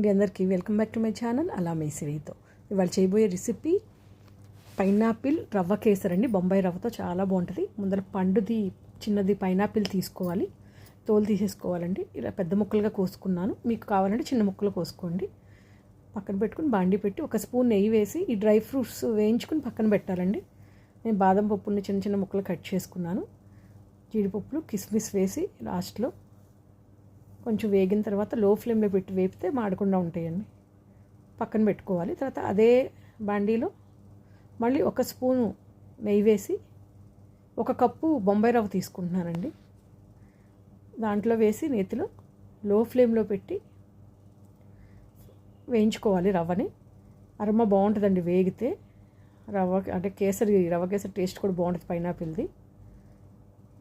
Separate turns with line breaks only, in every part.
మీ అందరికీ welcome back to my channel. అలా మేసిరితో ఇవాళ చేయబోయే రెసిపీ పైనాపిల్ రవ్వ కేసర్ అండి. బొంబాయి రవ్వతో చాలా బాగుంటుంది. ముందర పండుది చిన్నది పైనాపిల్ తీసుకోవాలి. తోలు తీసేసుకోవాలండి. ఇలా పెద్ద ముక్కలుగా కోసుకున్నాను. మీకు కావాలంటే చిన్న ముక్కలు కోసుకోండి. పక్కన పెట్టుకుని బాండి పెట్టి ఒక స్పూన్ నెయ్యి వేసి ఈ డ్రై ఫ్రూట్స్ వేయించుకుని పక్కన పెట్టాలండి. నేను బాదం పప్పుని చిన్న చిన్న ముక్కలు కట్ చేసుకున్నాను. జీడిపప్పులు కిస్మిస్ వేసి లాస్ట్లో కొంచెం వేగిన తర్వాత లో ఫ్లేమ్లో పెట్టి వేపితే మాడకుండా ఉంటాయండి. పక్కన పెట్టుకోవాలి. తర్వాత అదే బాండీలో మళ్ళీ ఒక స్పూను నెయ్యి వేసి ఒక కప్పు బొంబాయి రవ్వ తీసుకుంటున్నానండి. దాంట్లో వేసి నేతిలో లో ఫ్లేమ్లో పెట్టి వేయించుకోవాలి రవ్వని. అరమ బాగుంటుందండి వేగితే. రవ్వ అంటే కేసరి రవ్వ కేసరి టేస్ట్ కూడా బాగుంటుంది పైనాపిల్ది.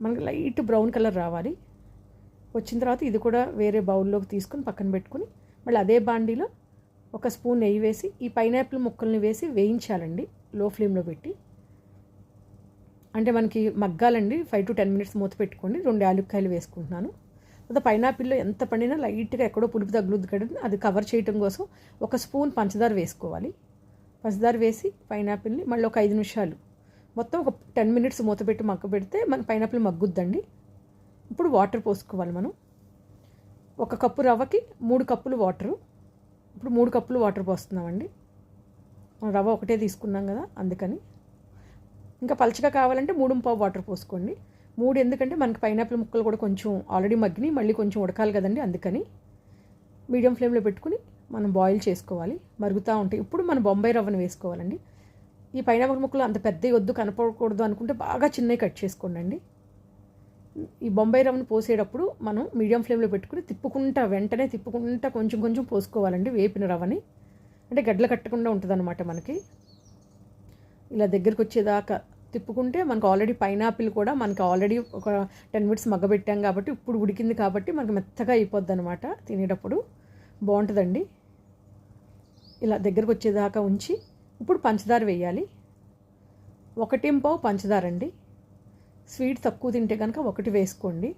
మనకి లైట్ బ్రౌన్ కలర్ రావాలి. వచ్చిన తర్వాత ఇది కూడా వేరే బౌల్లోకి తీసుకుని పక్కన పెట్టుకుని మళ్ళీ అదే బాండీలో ఒక స్పూన్ నెయ్యి వేసి ఈ పైనాపిల్ ముక్కల్ని వేసి వేయించాలండి లో ఫ్లేమ్లో పెట్టి. అంటే మనకి మగ్గాలండి ఫైవ్ టు టెన్ మినిట్స్ మూత పెట్టుకోండి రెండు యాలుక్కాయలు వేసుకుంటున్నాను. తర్వాత పైనాపిల్లో ఎంత పండినా లైట్గా ఎక్కడో పులుపు తగులుద్ది కదా అది కవర్ చేయడం కోసం ఒక స్పూన్ పంచదార వేసుకోవాలి. పంచదార వేసి పైనాపిల్ని మళ్ళీ ఒక ఐదు నిమిషాలు మొత్తం ఒక టెన్ మినిట్స్ మూత పెట్టి మగ్గ పెడితే మన పైనాపిల్ మగ్గుద్దండి. ఇప్పుడు వాటర్ పోసుకోవాలి మనం. ఒక కప్పు రవ్వకి మూడు కప్పులు వాటరు ఇప్పుడు మూడు కప్పులు వాటర్ పోస్తున్నామండి. మనం రవ్వ ఒకటే తీసుకున్నాం కదా అందుకని. ఇంకా పలచగా కావాలంటే మూడు పావు వాటర్ పోసుకోండి. మూడు ఎందుకంటే మనకి పైనాపిల్ ముక్కలు కూడా కొంచెం ఆల్రెడీ మగ్గిని మళ్ళీ కొంచెం ఉడకాలి కదండి అందుకని. మీడియం ఫ్లేమ్లో పెట్టుకుని మనం బాయిల్ చేసుకోవాలి. మరుగుతూ ఉంటాయి ఇప్పుడు మనం బొంబాయి రవ్వను వేసుకోవాలండి. ఈ పైనాపిల్ ముక్కలు అంత పెద్దవి వద్దు కనపడకూడదు అనుకుంటే బాగా చిన్నవి కట్ చేసుకోండి ఈ బొంబాయి రవ్వను పోసేటప్పుడు మనం మీడియం ఫ్లేమ్లో పెట్టుకుని తిప్పుకుంటా వెంటనే తిప్పుకుంటా కొంచెం కొంచెం పోసుకోవాలండి వేపిన రవ్వని. అంటే గడ్డలు కట్టకుండా ఉంటుందన్నమాట మనకి. ఇలా దగ్గరికి వచ్చేదాకా తిప్పుకుంటే మనకు ఆల్రెడీ పైనాపిల్ కూడా మనకి ఆల్రెడీ ఒక టెన్ మినిట్స్ మగ్గబెట్టాం కాబట్టి ఇప్పుడు ఉడికింది కాబట్టి మనకు మెత్తగా అయిపోద్ది అనమాట తినేటప్పుడు. బాగుంటుందండి. ఇలా దగ్గరకు వచ్చేదాకా ఉంచి ఇప్పుడు పంచదార వేయాలి. ఒకటింపావు పంచదార అండి స్వీట్ తక్కువ తింటే కనుక ఒకటి వేసుకోండి.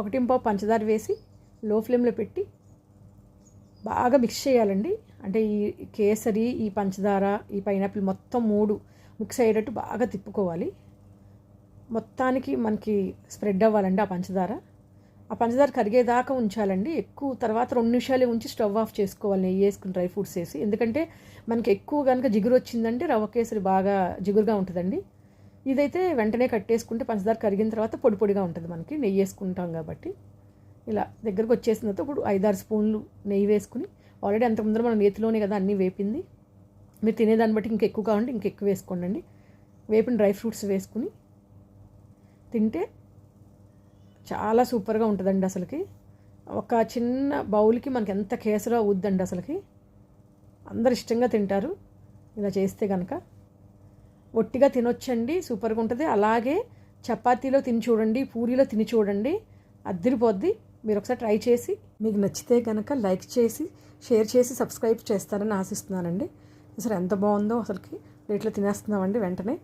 ఒకటింపావు పంచదార వేసి లో ఫ్లేమ్లో పెట్టి బాగా మిక్స్ చేయాలండి. అంటే ఈ కేసరి ఈ పంచదార ఈ పైనాపిల్ మొత్తం మూడు మిక్స్ అయ్యేటట్టు బాగా తిప్పుకోవాలి. మొత్తానికి మనకి స్ప్రెడ్ అవ్వాలండి ఆ పంచదార. ఆ పంచదార కరిగేదాకా ఉంచాలండి. ఎక్కువ తర్వాత రెండు నిమిషాలే ఉంచి స్టవ్ ఆఫ్ చేసుకోవాలి నెయ్యి వేసుకుని డ్రై ఫ్రూట్స్ వేసి. ఎందుకంటే మనకి ఎక్కువ కనుక జిగురు వచ్చిందంటే రవ్వ కేసరి బాగా జిగురుగా ఉంటుందండి. ఇదైతే వెంటనే కట్టేసుకుంటే పంచదార కరిగిన తర్వాత పొడి పొడిగా ఉంటుంది మనకి. నెయ్యి వేసుకుంటాం కాబట్టి. ఇలా దగ్గరకు వచ్చేసిన తర్వాత ఇప్పుడు ఐదారు స్పూన్లు నెయ్యి వేసుకుని ఆల్రెడీ అంత ముందర మనం నేతిలోనే కదా అన్నీ వేపింది. మీరు తినేదాన్ని బట్టి ఇంకెక్కువ కావాలంటే ఇంకా వేసుకోండి వేపిన డ్రై ఫ్రూట్స్ వేసుకుని తింటే చాలా సూపర్గా ఉంటుందండి అసలుకి. ఒక చిన్న బౌల్కి మనకి ఎంత కేసరో అవుద్దండి అసలుకి. అందరు ఇష్టంగా తింటారు. ఇలా చేస్తే కనుక ఒట్టిగా తినొచ్చండి సూపర్గా ఉంటుంది అలాగే చపాతీలో తిని చూడండి పూరీలో తిని చూడండి అద్దరిపోద్ది. మీరు ఒకసారి ట్రై చేసి మీకు నచ్చితే కనుక లైక్ చేసి షేర్ చేసి సబ్స్క్రైబ్ చేస్తారని ఆశిస్తున్నానండి. అసలు ఎంత బాగుందో అసలుకి రేట్లో తినేస్తున్నామండి వెంటనే.